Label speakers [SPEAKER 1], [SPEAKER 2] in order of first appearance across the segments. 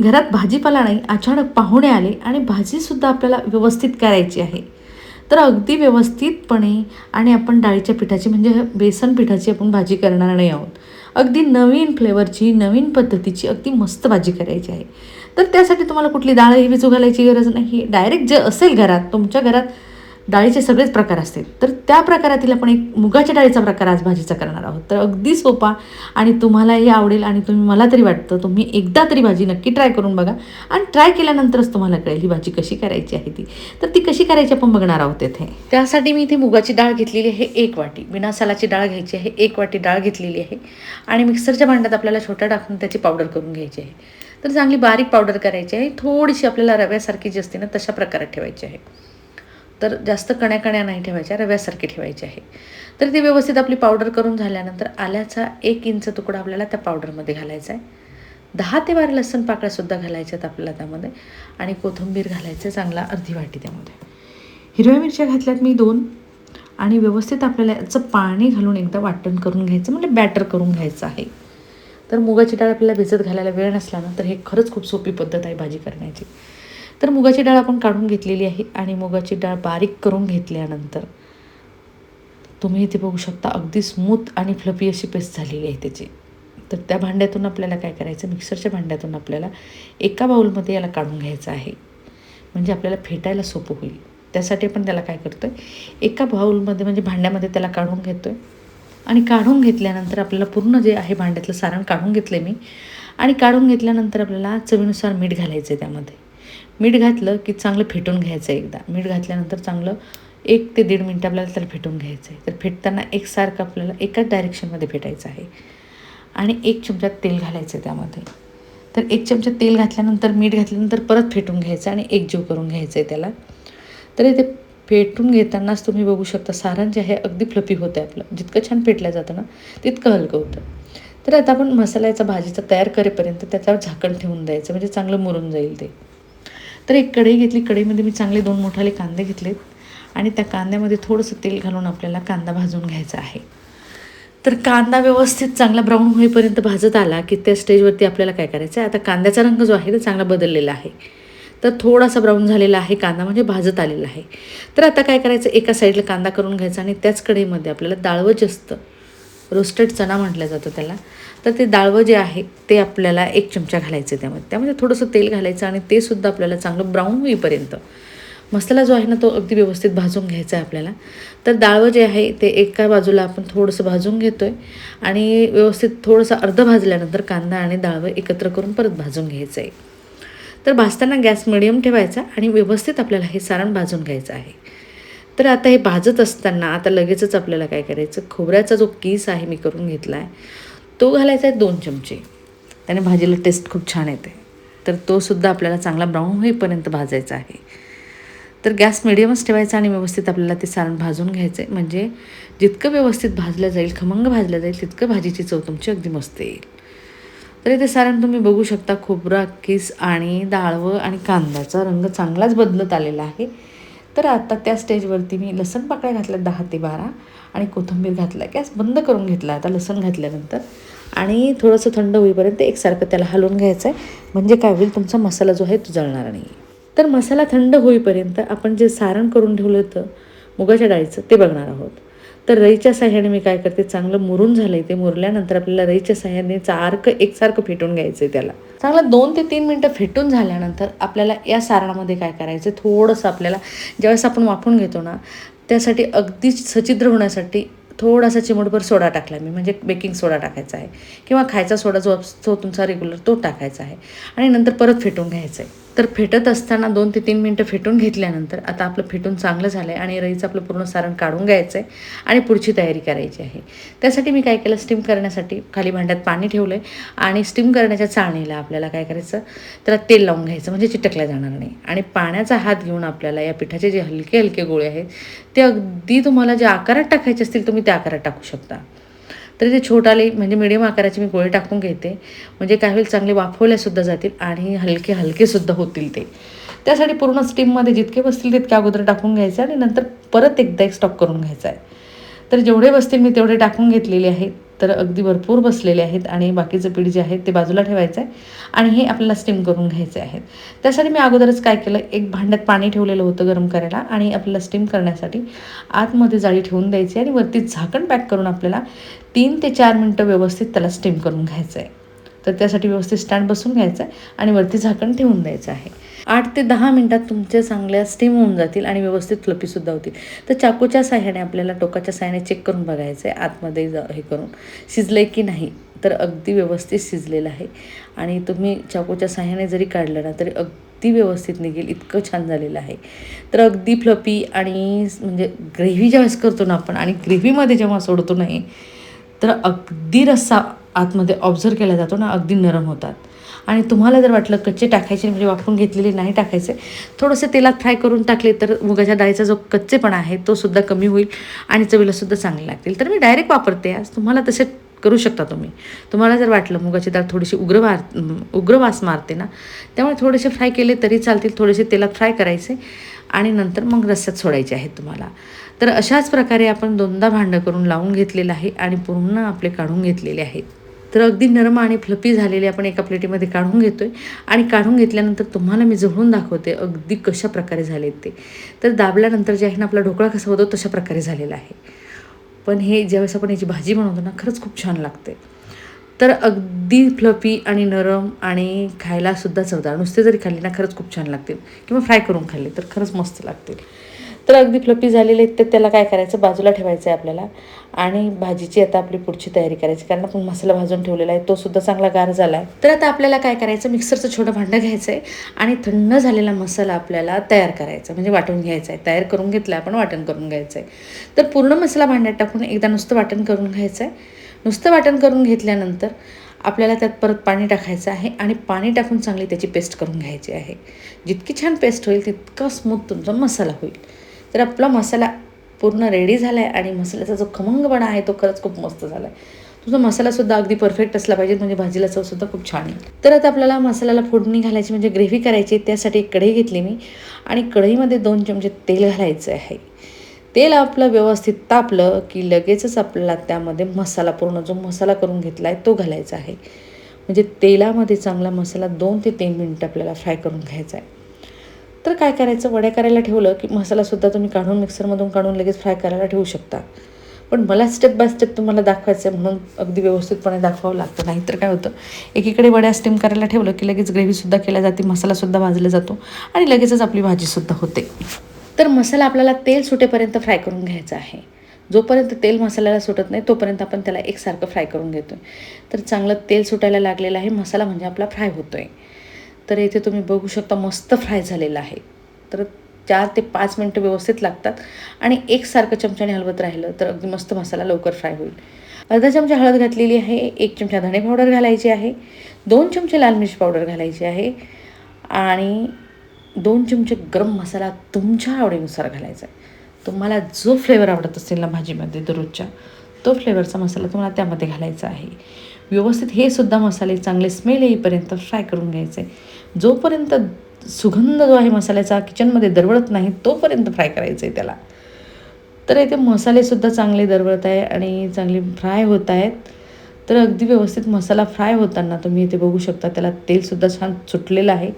[SPEAKER 1] घरात भाजीपाला नाही अचानक पाहुणे आले आणि भाजीसुद्धा आपल्याला व्यवस्थित करायची आहे. तर अगदी व्यवस्थितपणे आणि आपण डाळीच्या पिठाची म्हणजे बेसन पिठाची आपण भाजी करणार नाही आहोत. अगदी नवीन फ्लेवरची नवीन पद्धतीची अगदी मस्त भाजी करायची आहे. तर त्यासाठी तुम्हाला कुठली डाळ ही भिजू घालायची गरज नाही. डायरेक्ट जे असेल घरात तुमच्या घरात डाळीचे सगळेच प्रकार असतील. तर त्या प्रकारातील आपण एक मुगाच्या डाळीचा प्रकार आज भाजीचा करणार आहोत. तर अगदी सोपा आणि तुम्हालाही आवडेल आणि तुम्ही मला तरी वाटतं तुम्ही एकदा तरी भाजी नक्की ट्राय करून बघा आणि ट्राय केल्यानंतरच तुम्हाला कळेल ही भाजी कशी करायची आहे ती. तर ती कशी करायची आपण बघणार आहोत येथे. त्यासाठी मी इथे मुगाची डाळ घेतलेली आहे एक वाटी. बिना सालाची डाळ घ्यायची आहे एक वाटी डाळ घेतलेली आहे आणि मिक्सरच्या भांड्यात आपल्याला छोटा टाकून त्याची पावडर करून घ्यायची आहे. तर चांगली बारीक पावडर करायची आहे. थोडीशी आपल्याला रव्यासारखी जी असते ना तशा प्रकारात ठेवायची आहे. तर जास्त कण्याकण्या नाही ठेवायच्या रव्यासारखी ठेवायची आहे. तर ती व्यवस्थित आपली पावडर करून झाल्यानंतर आल्याचा एक इंच तुकडा आपल्याला त्या पावडरमध्ये घालायचा आहे. दहा ते बारा लसण पाकळ्यासुद्धा घालायच्यात आपल्याला त्यामध्ये आणि कोथिंबीर घालायचं चांगला अर्धी वाटी त्यामध्ये. हिरव्या मिरच्या घातल्यात मी दोन आणि व्यवस्थित आपल्याला याचं पाणी घालून एकदा वाटण करून घ्यायचं म्हणजे बॅटर करून घ्यायचं आहे. तर मुगाची डाळ आपल्याला भिजत घालायला वेळ नसला ना तर हे खरंच खूप सोपी पद्धत आहे भाजी करण्याची. तर मुगाची डाळ आपण काढून घेतलेली आहे आणि मुगाची डाळ बारीक करून घेतल्यानंतर तुम्ही इथे बघू शकता अगदी स्मूथ आणि फ्लफी अशी पेस्ट झालेली आहे त्याची. तर त्या भांड्यातून आपल्याला काय करायचं मिक्सरच्या भांड्यातून आपल्याला एका बाऊलमध्ये याला काढून घ्यायचं आहे. म्हणजे आपल्याला फेटायला सोपं होईल. त्यासाठी आपण त्याला काय करतो आहे एका बाऊलमध्ये म्हणजे भांड्यामध्ये त्याला काढून घेतो आहे आणि काढून घेतल्यानंतर आपल्याला पूर्ण जे आहे भांड्यातलं सारण काढून घेतलं मी. आणि काढून घेतल्यानंतर आपल्याला चवीनुसार मीठ घालायचं आहे त्यामध्ये. मीठ घातलं की चांगलं फेटून घ्यायचं आहे एकदा. मीठ घातल्यानंतर चांगलं एक ते दीड मिनटं आपल्याला त्याला फेटून घ्यायचं आहे तर फेटताना एकसारखं आपल्याला एकाच डायरेक्शनमध्ये फेटायचं आहे. आणि एक चमचा तेल घालायचं आहे त्यामध्ये. तर एक चमचा तेल घातल्यानंतर मीठ घातल्यानंतर परत फेटून घ्यायचं आणि एकजीव करून घ्यायचं आहे त्याला. तर इथे फेटून घेतानाच तुम्ही बघू शकता सारण जे आहे अगदी फ्लफी होतं आहे आपलं. जितकं छान फेटलं जातं ना तितकं हलकं होतं. तर आता आपण मसाल्याचा भाजीचा तयार करेपर्यंत त्याच्यावर झाकण ठेवून द्यायचं. म्हणजे चांगलं मुरून जाईल ते. तर एक कढई घेतली. कढईमध्ये मी चांगले दोन मोठाले कांदे घेतलेत. आणि त्या कांद्यामध्ये थोडंसं तेल घालून आपल्याला कांदा भाजून घ्यायचा आहे. तर कांदा व्यवस्थित चांगला ब्राऊन होईपर्यंत भाजत आला की त्या स्टेजवरती आपल्याला काय करायचं आहे आता कांद्याचा रंग जो आहे तो चांगला बदललेला आहे. तर थोडासा ब्राऊन झालेला आहे कांदा म्हणजे भाजत आलेला आहे. तर आता काय करायचं? एका साईडला कांदा करून घ्यायचा आणि त्याच कढईमध्ये आपल्याला दाळवत जे असतं रोस्टेड चणा म्हटलं जातं त्याला. तर ते डाळवं जे आहे ते आपल्याला एक चमचा घालायचं त्यामध्ये. त्यामध्ये थोडंसं तेल घालायचं आणि ते सुद्धा आपल्याला चांगलं ब्राऊन होईपर्यंत. मसाला जो आहे ना तो अगदी व्यवस्थित भाजून घ्यायचा आहे आपल्याला. तर डाळवं जे आहे ते एका बाजूला आपण थोडंसं भाजून घेतो आहे आणि व्यवस्थित थोडंसं अर्ध भाजल्यानंतर कांदा आणि डाळवं एकत्र करून परत भाजून घ्यायचं आहे. तर भाजताना गॅस मिडियम ठेवायचा आणि व्यवस्थित आपल्याला हे सारण भाजून घ्यायचं आहे. तर आता हे भाजत असताना आता लगेचच आपल्याला काय करायचं? खोबऱ्याचा जो कीस आहे मी करून घेतला आहे तो घालायचा आहे दोन चमचे. त्याने भाजीला टेस्ट खूप छान येते. तर तो सुद्धा आपल्याला चांगला ब्राऊन होईपर्यंत भाजायचा आहे. तर गॅस मिडियमच ठेवायचा आणि व्यवस्थित आपल्याला ते सारण भाजून घ्यायचं आहे म्हणजे जितकं व्यवस्थित भाजलं जाईल खमंग भाजलं जाईल तितकं भाजीची चव तुमची अगदी मस्त येईल. तर इथे सारण तुम्ही बघू शकता खोबरा किस आणि डाळवं आणि कांद्याचा रंग चांगलाच बदलत आलेला आहे. तर आता त्या स्टेजवरती मी लसण पाकळ्या घातल्या दहा ते बारा आणि कोथिंबीर घातला गॅस बंद करून घेतला आता लसण घातल्यानंतर. आणि थोडंसं थंड होईपर्यंत एकसारखं त्याला हलवून घ्यायचं आहे म्हणजे काय होईल तुमचा मसाला जो आहे तो जळणार नाही. तर मसाला थंड होईपर्यंत आपण जे सारण करून ठेवलं होतं मुगाच्या डाळीचं ते बघणार आहोत. तर रईच्या साह्याने मी काय करते? चांगलं मुरून झालंय ते मुरल्यानंतर आपल्याला रईच्या साह्याने सारखं एकसारखं फेटून घ्यायचं आहे त्याला. चांगलं दोन ते तीन मिनटं फेटून झाल्यानंतर आपल्याला या सारणामध्ये काय करायचं थोडंसं आपल्याला ज्यावेळेस आपण वापरून घेतो ना त्यासाठी अगदी सचिद्र होण्यासाठी थोडासा चिमटभर सोडा टाकला मी. म्हणजे बेकिंग सोडा टाकायचा आहे. किंवा खायचा सोडा जो असतो तुमचा रेग्युलर तो टाकायचा आहे. आणि नंतर परत फेटून घ्यायचं आहे तर फेटत असताना दोन ते तीन मिनटं फेटून घेतल्यानंतर आता आपलं फेटून चांगलं झालं आहे आणि रईचं आपलं पूर्ण सारण काढून घ्यायचं आहे आणि पुढची तयारी करायची आहे. त्यासाठी मी काय केलं स्टीम करण्यासाठी खाली भांड्यात पाणी ठेवलं आहे आणि स्टीम करण्याच्या चाळणीला आपल्याला काय करायचं त्याला तेल लावून घ्यायचं म्हणजे चिटकल्या जाणार नाही. आणि पाण्याचा हात घेऊन आपल्याला या पिठाचे जे हलके हलके गोळे आहेत ते अगदी तुम्हाला जे आकारात टाकायचे असतील तुम्ही त्या आकारात टाकू शकता. तरी ते छोटाले म्हणजे मिडियम आकाराचे मी गोळे टाकून घेते. म्हणजे काय होईल चांगले वाफवल्यासुद्धा जातील आणि हलके हलकेसुद्धा होतील ते. त्यासाठी पूर्ण स्टीममध्ये जितके बसतील तितके अगोदर टाकून घ्यायचे आणि नंतर परत एकदा एक स्टॉप करून घ्यायचा आहे. तर जेवढे बसतील मी तेवढे टाकून घेतलेले आहेत. तर अगदी भरपूर बसलेले आहेत आणि बाकीचं पीठ जे आहे ते बाजूला ठेवायचं आहे आणि हे आपल्याला स्टीम करून घ्यायचे आहेत. त्यासाठी मी अगोदरच काय केलं एक भांड्यात पाणी ठेवलेलं होतं गरम करायला आणि आपल्याला स्टीम करण्यासाठी आतमध्ये जाळी ठेवून द्यायची आणि वरती झाकण पॅक करून आपल्याला तीन ते चार मिनटं व्यवस्थित त्याला स्टीम करून घ्यायचं आहे तर त्यासाठी व्यवस्थित स्टँड बसून घ्यायचं आहे आणि वरती झाकण ठेवून द्यायचं आहे. आठ ते दहा मिनटात तुमच्या चांगल्या स्टीम होऊन जातील आणि व्यवस्थित फ्लपीसुद्धा होतील. तर चाकूच्या साह्याने आपल्याला टोकाच्या साह्याने चेक करून बघायचं आहे आतमध्ये हे करून. शिजलं आहे की नाही? तर अगदी व्यवस्थित शिजलेलं आहे. आणि तुम्ही चाकूच्या साह्याने जरी काढलं ना तरी अगदी व्यवस्थित निघेल. इतकं छान झालेलं आहे. तर अगदी फ्लपी आणि म्हणजे ग्रेव्ही ज्यावेळेस करतो ना आपण आणि ग्रेव्हीमध्ये जेव्हा सोडतो नाही तर अगदी रस्सा आतमध्ये ऑब्झर्व केला जातो ना अगदी नरम होतात. आणि तुम्हाला जर वाटलं कच्चे टाकायचे म्हणजे वापरून घेतलेले नाही टाकायचे थोडंसं तेलात फ्राय करून टाकले तर मुगाच्या डाळीचा जो कच्चेपणा आहे तो सुद्धा कमी होईल आणि चवीलासुद्धा चांगले लागतील. तर मी डायरेक्ट वापरते. आज तुम्हाला तसे करू शकता तुम्ही. तुम्हाला जर वाटलं मुगाची डाळ थोडीशी उग्र वार उग्र वास मारते ना त्यामुळे थोडेसे फ्राय केले तरी चालतील थोडेसे तेलात फ्राय करायचे आणि नंतर मग रस्स्यात सोडायचे आहेत तुम्हाला. तर अशाच प्रकारे आपण दोनदा भांडं करून लावून घेतलेलं आहे आणि पूर्ण आपले काढून घेतलेले आहेत. तर अगदी नरम आणि फ्लपी झालेले आपण एका प्लेटीमध्ये काढून घेतो आहे आणि काढून घेतल्यानंतर तुम्हाला मी जवळून दाखवते अगदी कशा प्रकारे झालेत ते. तर दाबल्यानंतर जे आहे ना आपला ढोकळा कसा होतो तशा प्रकारे झालेला आहे. पण हे ज्यावेळेस आपण याची भाजी बनवतो ना खरंच खूप छान लागते. तर अगदी फ्लफी आणि नरम आणि खायलासुद्धा चवदार. नुसते जरी खाल्ले ना खरंच खूप छान लागतील. किंवा फ्राय करून खाल्ले तर खरंच मस्त लागतील. तर अगदी फ्लपी झालेले आहेत तर त्याला काय करायचं? बाजूला ठेवायचं आहे आपल्याला. आणि भाजीची आता आपली पुढची तयारी करायची कारण आपण मसाला भाजून ठेवलेला आहे तो सुद्धा चांगला गार झाला आहे तर आता आपल्याला काय करायचं? मिक्सरचं छोटं भांडं घ्यायचं आहे आणि थंड झालेला मसाला आपल्याला तयार करायचा म्हणजे वाटून घ्यायचा आहे तयार करून घेतला आपण वाटण करून घ्यायचं आहे तर पूर्ण मसाला भांड्यात टाकून एकदा नुसतं वाटण करून घ्यायचं आहे नुसतं वाटण करून घेतल्यानंतर आपल्याला त्यात परत पाणी टाकायचं आहे आणि पाणी टाकून चांगली त्याची पेस्ट करून घ्यायची आहे. जितकी छान पेस्ट होईल तितका स्मूथ तुमचा मसाला होईल. तर आपला मसाला पूर्ण रेडी झाला आहे आणि मसाल्याचा जो खमंगपणा आहे तो खरंच खूप मस्त झाला आहे तुझा मसालासुद्धा अगदी परफेक्ट असला पाहिजे म्हणजे भाजीला चवसुद्धा खूप छान येईल. तर आता आपल्याला मसाल्याला फोडणी घालायची म्हणजे ग्रेव्ही करायची त्यासाठी एक कढई घेतली मी. आणि कढईमध्ये दोन चमचे तेल घालायचं आहे. तेल आपलं व्यवस्थित तापलं की लगेचच आपल्याला त्यामध्ये मसाला पूर्ण जो मसाला करून घेतला आहे तो घालायचा आहे. म्हणजे तेलामध्ये चांगला मसाला दोन ते तीन मिनटं आपल्याला फ्राय करून घ्यायचा आहे. तर काय करायचं? वड्या करायला ठेवलं की मसालासुद्धा तुम्ही काढून मिक्सरमधून काढून लगेच फ्राय करायला ठेवू शकता. पण मला स्टेप बाय स्टेप तुम्हाला दाखवायचं आहे म्हणून अगदी व्यवस्थितपणे दाखवावं लागतं. नाहीतर काय होतं? एकीकडे वड्या स्टीम करायला ठेवलं की लगेच ग्रेव्हीसुद्धा केल्या जाते मसालासुद्धा भाजला जातो आणि लगेचच आपली भाजीसुद्धा होते. तर मसाला आपल्याला तेल सुटेपर्यंत फ्राय करून घ्यायचा आहे. जोपर्यंत तेल मसाल्याला सुटत नाही तोपर्यंत आपण त्याला एकसारखं फ्राय करून घेतो आहे तर चांगलं तेल सुटायला लागलेलं आहे. मसाला म्हणजे आपला फ्राय होतो आहे तर इथे तुम्ही बघू शकता मस्त फ्राय झालेलं आहे. तर चार ते पाच मिनटं व्यवस्थित लागतात. आणि एकसारखं चमच्याने हलवत राहिलं तर अगदी मस्त मसाला लवकर फ्राय होईल. अर्धा चमचा हळद घातलेली आहे. एक चमचा धणे पावडर घालायची आहे. दोन चमचे लाल मिरची पावडर घालायची आहे. आणि दोन चमचे गरम मसाला तुमच्या आवडीनुसार घालायचा आहे. तुम्हाला जो फ्लेवर आवडत असेल ना भाजीमध्ये दररोजच्या तो फ्लेवरचा मसाला तुम्हाला त्यामध्ये घालायचा आहे. व्यवस्थित हे सुद्धा मसाले चांगले स्मेल येईपर्यंत फ्राय करून घ्यायचे. जोपर्यंत सुगंध जो आहे मसाल्याचा किचनमध्ये दरवळत नाही तोपर्यंत फ्राय करायचं आहे त्याला. तर इथे मसालेसुद्धा चांगले दरवळत आहे आणि चांगले फ्राय होत आहेत. तर अगदी व्यवस्थित मसाला फ्राय होताना तुम्ही इथे बघू शकता त्याला तेलसुद्धा छान सुटलेलं आहे.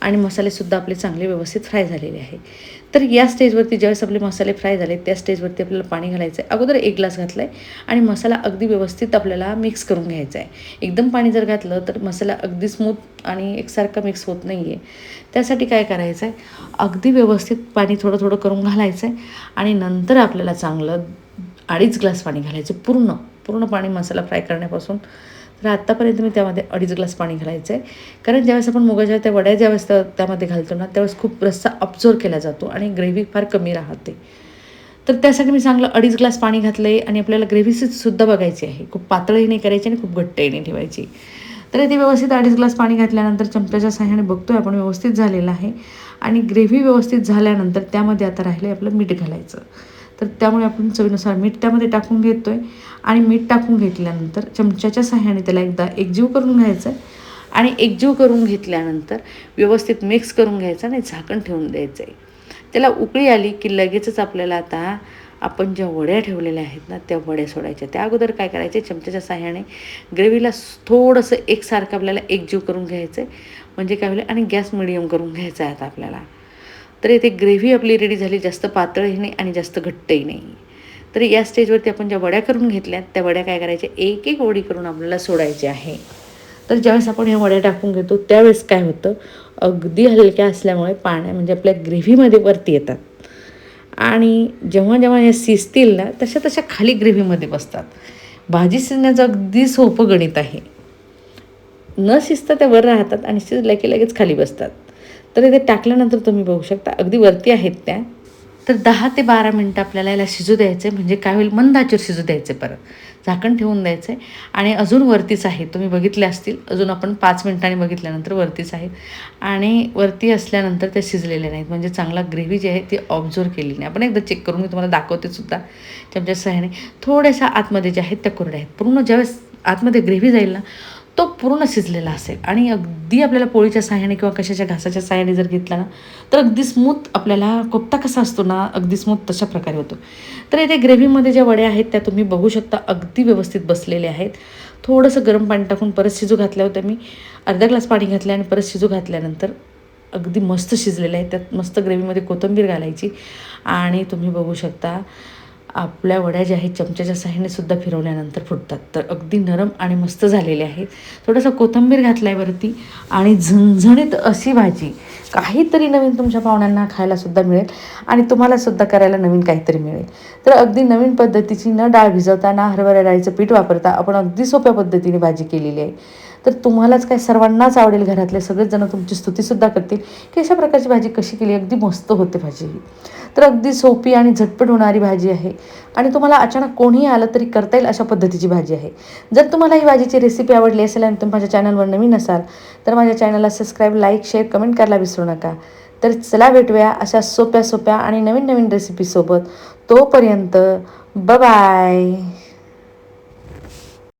[SPEAKER 1] आणि मसालेसुद्धा आपले चांगले व्यवस्थित फ्राय झालेले आहे. तर या स्टेजवरती ज्यावेळेस आपले मसाले फ्राय झाले त्या स्टेजवरती आपल्याला पाणी घालायचं आहे अगोदर एक ग्लास घातला आहे आणि मसाला अगदी व्यवस्थित आपल्याला मिक्स करून घ्यायचा आहे एकदम पाणी जर घातलं तर मसाला अगदी स्मूथ आणि एकसारखा मिक्स होत नाही आहे त्यासाठी काय करायचं आहे अगदी व्यवस्थित पाणी थोडं थोडं करून घालायचं आहे आणि नंतर आपल्याला चांगलं अडीच ग्लास पाणी घालायचं पूर्ण. पूर्ण पाणी मसाला फ्राय करण्यापासून तर आत्तापर्यंत मी त्यामध्ये अडीच ग्लास पाणी घालायचं. आहे कारण ज्यावेळेस आपण मुगाच्या त्या वड्या ज्यावेळेस त्यामध्ये घालतो ना त्यावेळेस खूप रस्सा ऑब्झर्व केला जातो आणि ग्रेव्ही फार कमी राहते. तर त्यासाठी मी चांगलं अडीच ग्लास पाणी घातलं आहे आणि आपल्याला ग्रेव्हीसुद्धा बघायची आहे. खूप पातळही नाही करायची आणि खूप घट्टही नाही ठेवायची. तर ते व्यवस्थित अडीच ग्लास पाणी घातल्यानंतर चमच्याच्या साह्याने आहे आपण व्यवस्थित झालेलं आहे. आणि ग्रेव्ही व्यवस्थित झाल्यानंतर त्यामध्ये आता राहिलं आहे आपलं मीठ घालायचं. तर त्यामुळे आपण चवीनुसार मीठ त्यामध्ये टाकून घेतो आहे आणि मीठ टाकून घेतल्यानंतर चमच्याच्या साह्याने त्याला एकदा एकजीव करून घ्यायचं आहे आणि एकजीव करून घेतल्यानंतर व्यवस्थित मिक्स करून घ्यायचं आणि झाकण ठेवून द्यायचं आहे त्याला उकळी आली की लगेचच आपल्याला आता आपण ज्या वड्या ठेवलेल्या आहेत ना त्या वड्या सोडायच्या. त्या अगोदर काय करायचे? चमच्याच्या साह्याने ग्रेव्हीला थोडंसं एकसारखं आपल्याला एकजीव करून घ्यायचं आहे म्हणजे काय होईल? आणि गॅस मिडियम करून घ्यायचा आहे आता आपल्याला. तर इथे ग्रेव्ही आपली रेडी झाली जास्त पातळही नाही आणि जास्त घट्टही नाही. तर या स्टेजवरती आपण ज्या वड्या करून घेतल्यात त्या वड्या काय करायच्या? एक एक वडी करून आपल्याला सोडायची आहे. तर ज्यावेळेस आपण ह्या वड्या टाकून घेतो त्यावेळेस काय होतं? अगदी हलक्या असल्यामुळे पाण्या म्हणजे आपल्या ग्रेव्हीमध्ये वरती येतात. आणि जेव्हा जेव्हा हे शिजतील ना तशा तशा खाली ग्रेव्हीमध्ये बसतात. भाजी शिजण्याचं अगदी सोपं गणित आहे. न शिजता त्या वर राहतात आणि शिजल्या की लगेच खाली बसतात. तर इथे टाकल्यानंतर तुम्ही बघू शकता. अगदी वरती आहेत त्या. तर दहा ते बारा मिनटं आपल्याला याला शिजू द्यायचं आहे म्हणजे काय होईल? मंद आचेवर शिजू द्यायचं परत. झाकण ठेवून द्यायचं आहे आणि अजून वरतीच आहे तुम्ही बघितले असतील. अजून आपण पाच मिनिटांनी बघितल्यानंतर वरतीच आहेत. आणि वरती असल्यानंतर त्या शिजलेल्या नाहीत. म्हणजे चांगला ग्रेव्ही जी आहे ती ऑब्झर्व केली नाही. आपण एकदा चेक करून मी तुम्हाला दाखवते सुद्धा. चमच्या सहाय्याने थोड्याशा आतमध्ये ज्या आहेत त्या कोरड्या आहेत. पूर्ण ज्यावेळेस आतमध्ये ग्रेव्ही जाईल ना तो पूर्ण शिजलेला असेल. आणि अगदी आपल्याला पोळीच्या साह्याने किंवा कशाच्या घासाच्या साह्याने जर घेतला ना तर अगदी स्मूथ आपल्याला कोफ्ता कसा असतो ना अगदी स्मूथ तशा प्रकारे होतो. तर इथे ग्रेव्हीमध्ये ज्या वड्या आहेत त्या तुम्ही बघू शकता अगदी व्यवस्थित बसलेल्या आहेत. थोडंसं गरम पाणी टाकून परत शिजू घातल्या होत्या मी. अर्धा ग्लास पाणी घातलं आणि परत शिजू घातल्यानंतर अगदी मस्त शिजलेलं आहे त्यात मस्त ग्रेव्हीमध्ये कोथिंबीर घालायची. आणि तुम्ही बघू शकता आपल्या वड्या ज्या आहेत चमच्याच्या साह्याने सुद्धा फिरवल्यानंतर फुटतात. तर अगदी नरम आणि मस्त झालेले आहेत. थोडंसं कोथिंबीर घातल्यावरती वरती आणि झणझणीत अशी भाजी काहीतरी नवीन तुमच्या पाहुण्यांना खायला सुद्धा मिळेल आणि तुम्हाला सुद्धा करायला नवीन काहीतरी मिळेल. तर अगदी नवीन पद्धतीची न डाळ भिजवता ना हरभरा डाळीचं पीठ वापरता आपण अगदी सोप्या पद्धतीने भाजी केलेली आहे. तर तुम्हालाच काय सर्वांनाच आवडेल घरातले सगळेच जण तुमची स्तुतीसुद्धा करतील की अशा प्रकारची भाजी कशी केली? अगदी मस्त होते भाजी ही. तर अगदी सोपी आणि झटपट होणारी भाजी आहे. आणि तुम्हाला अचानक कोणीही आलं तरी करता येईल अशा पद्धतीची भाजी आहे. जर तुम्हाला ही भाजीची रेसिपी आवडली असेल आणि तुम्ही माझ्या चॅनलवर नवीन असाल तर माझ्या चॅनलला सबस्क्राईब लाईक शेअर कमेंट करायला विसरू नका. तर चला भेटूया अशा सोप्या सोप्या आणि नवीन नवीन रेसिपीसोबत तोपर्यंत बाय